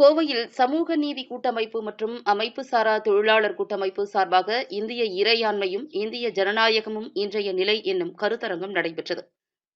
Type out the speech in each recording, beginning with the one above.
கோவையில் சமூக நீதி கூட்டமைப்பு மற்றும் அமைப்பு சாரா தொழிலாளர் கூட்டமைப்பு சார்பாக இந்திய இறையாண்மையும் இந்திய ஜனநாயகமும் இன்றைய நிலை என்னும் கருத்தரங்கம் நடைபெற்றது.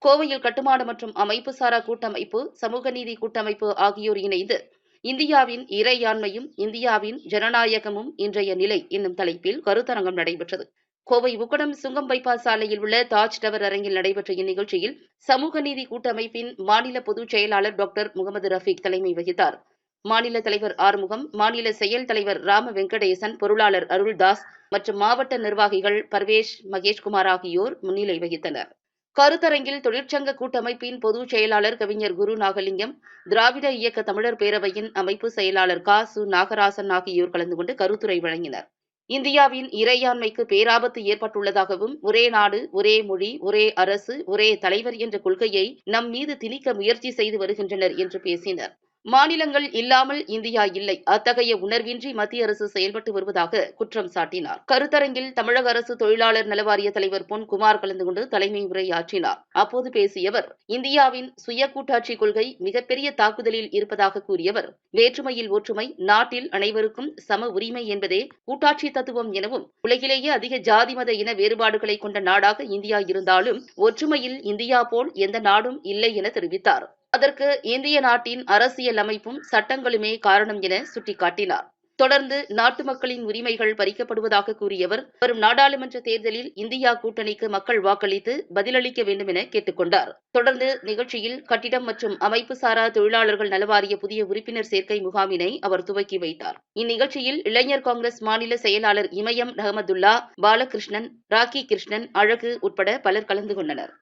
கோவையில் கட்டுமான மற்றும் அமைப்பு சாரா கூட்டமைப்பு சமூக நீதி கூட்டமைப்பு ஆகியோர் இணைந்து இந்தியாவின் இறையாண்மையும் இந்தியாவின் ஜனநாயகமும் இன்றைய நிலை என்னும் தலைப்பில் கருத்தரங்கம் நடைபெற்றது. கோவை உக்கடம் சுங்கம் பைபாஸ் சாலையில் உள்ள தாஜ் டவர் அரங்கில் நடைபெற்ற இந்நிகழ்ச்சியில் சமூக நீதி கூட்டமைப்பின் மாநில பொதுச் செயலாளர் டாக்டர் முகமது ரஃபீக் தலைமை வகித்தார். மாநில தலைவர் ஆறுமுகம் மாநில செயல் தலைவர் ராம வெங்கடேசன் பொருளாளர் அருள்தாஸ் மற்றும் மாவட்ட நிர்வாகிகள் பர்வேஷ் மகேஷ்குமார் ஆகியோர் முன்னிலை வகித்தனர். கருத்தரங்கில் தொழிற்சங்க கூட்டமைப்பின் பொதுச் செயலாளர் கவிஞர் குரு நாகலிங்கம் திராவிட இயக்க தமிழர் பேரவையின் அமைப்பு செயலாளர் கா. சு. நாகராசன் ஆகியோர் கலந்து கொண்டு கருத்துரை வழங்கினர். இந்தியாவின் இறையாண்மைக்கு பேராபத்து ஏற்பட்டுள்ளதாகவும் ஒரே நாடு ஒரே மொழி ஒரே அரசு ஒரே தலைவர் என்ற கொள்கையை நம் மீது திணிக்க முயற்சி செய்து வருகின்றனர் என்று பேசினர். மாநிலங்கள் இல்லாமல் இந்தியா இல்லை. அத்தகைய உணர்வின்றி மத்திய அரசு செயல்பட்டு வருவதாக குற்றம் சாட்டினார். கருத்தரங்கில் தமிழக அரசு தொழிலாளர் நலவாரிய தலைவர் பொன் குமார் கலந்து கொண்டு தலைமை உரையாற்றினார். அப்போது பேசியவர் இந்தியாவின் சுய கூட்டாட்சி கொள்கை மிகப்பெரிய தாக்குதலில் இருப்பதாக கூறியவர் வேற்றுமையில் ஒற்றுமை நாட்டில் அனைவருக்கும் சம உரிமை என்பதே கூட்டாட்சி தத்துவம் எனவும் உலகிலேயே அதிக ஜாதி மத இன வேறுபாடுகளை கொண்ட நாடாக இந்தியா இருந்தாலும் ஒற்றுமையில் இந்தியா போல் எந்த நாடும் இல்லை என தெரிவித்தார். அதற்கு இந்திய நாட்டின் அரசியல் அமைப்பும் சட்டங்களுமே காரணம் என சுட்டிக்காட்டினார். தொடர்ந்து நாட்டு மக்களின் உரிமைகள் பறிக்கப்படுவதாக கூறியவர் வரும் நாடாளுமன்ற தேர்தலில் இந்தியா கூட்டணிக்கு மக்கள் வாக்களித்து பதிலளிக்க வேண்டும் என கேட்டுக்கொண்டார். தொடர்ந்து நிகழ்ச்சியில் கட்டிடம் மற்றும் அமைப்பு சாரா தொழிலாளர்கள் நலவாரிய புதிய உறுப்பினர் சேர்க்கை முகாமினை அவர் துவக்கி வைத்தார். இந்நிகழ்ச்சியில் இளைஞர் காங்கிரஸ் மாநில செயலாளர் இமயம் ரஹமதுல்லா பாலகிருஷ்ணன் ராக்கி கிருஷ்ணன் அழகு உட்பட பலர் கலந்து கொண்டனர்.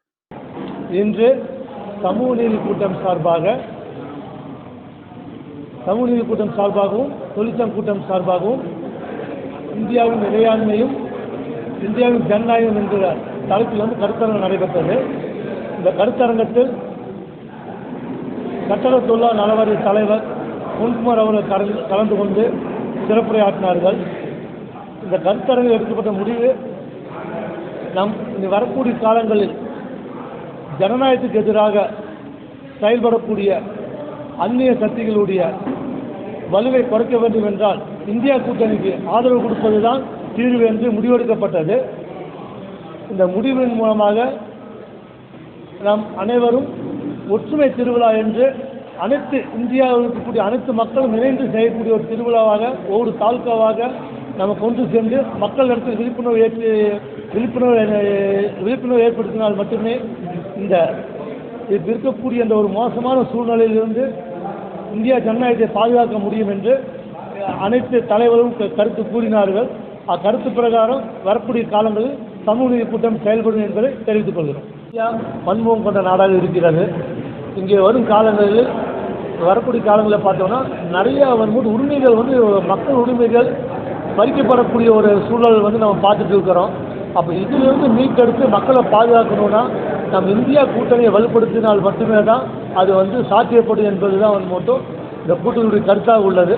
இன்று சமூக நீதி கூட்டம் சார்பாக சமூக நீதி கூட்டம் சார்பாகவும் தொழிற்சங்க கூட்டம் சார்பாகவும் இந்தியாவின் இறையாண்மையும் இந்தியாவின் ஜனநாயகம் என்கிற தலைப்பில் வந்து கருத்தரங்கம் நடைபெற்றது. இந்த கருத்தரங்கத்தில் கட்டட தொழிலாளர் நலவாரிய தலைவர் பொன்குமார் அவர்கள் கலந்து கலந்து கொண்டு சிறப்புரையாற்றினார்கள். இந்த கருத்தரங்கில் எடுக்கப்பட்ட முடிவு நம் இனி வரக்கூடிய காலங்களில் ஜனநாயகத்துக்கு எதிராக செயல்படக்கூடிய அந்நிய சக்திகளுடைய வலுவை குறைக்க வேண்டும் என்றால் இந்தியா கூட்டணிக்கு ஆதரவு கொடுப்பதுதான் தீர்வு என்று முடிவெடுக்கப்பட்டது. இந்த முடிவின் மூலமாக நாம் அனைவரும் ஒற்றுமை திருவிழா என்று அனைத்து இந்தியாவில் இருக்கக்கூடிய அனைத்து மக்களும் இணைந்து செய்யக்கூடிய ஒரு திருவிழாவாக ஒவ்வொரு தாலுக்காவாக நம்ம கொண்டு சென்று மக்கள் இடத்தில் விழிப்புணர்வு ஏற்றி விழிப்புணர்வு விழிப்புணர்வு ஏற்படுத்தினால் மட்டுமே இந்த இது இருக்கக்கூடிய இந்த ஒரு மோசமான சூழ்நிலையிலிருந்து இந்தியா ஜனநாயகத்தை பாதுகாக்க முடியும் என்று அனைத்து தலைவரும் க- கருத்து கூறினார்கள். அக்கருத்து பிரகாரம் வரக்கூடிய காலங்களில் சமூக நீதி கூட்டம் செயல்படும் என்பதை தெரிவித்துக் கொள்கிறோம். இந்தியா பன்முகம் கொண்ட நாடாக இருக்கிறது. இங்கே வரும் காலங்களில் வரக்கூடிய காலங்களில் பார்த்தோம்னா நிறைய வரும்போது உரிமைகள் வந்து மக்கள் உரிமைகள் பறிக்கப்படக்கூடிய ஒரு சூழல் வந்து நம்ம பார்த்துட்டு இருக்கிறோம். அப்போ இதிலிருந்து மீட்டெடுத்து மக்களை பாதுகாக்கணும்னா நம் இந்தியா கூட்டணியை வலுப்படுத்தினால் மட்டுமே தான் அது வந்து சாத்தியப்படும் என்பது தான் வந்து மட்டும் இந்த கூட்டணியுடைய கருத்தாக உள்ளது.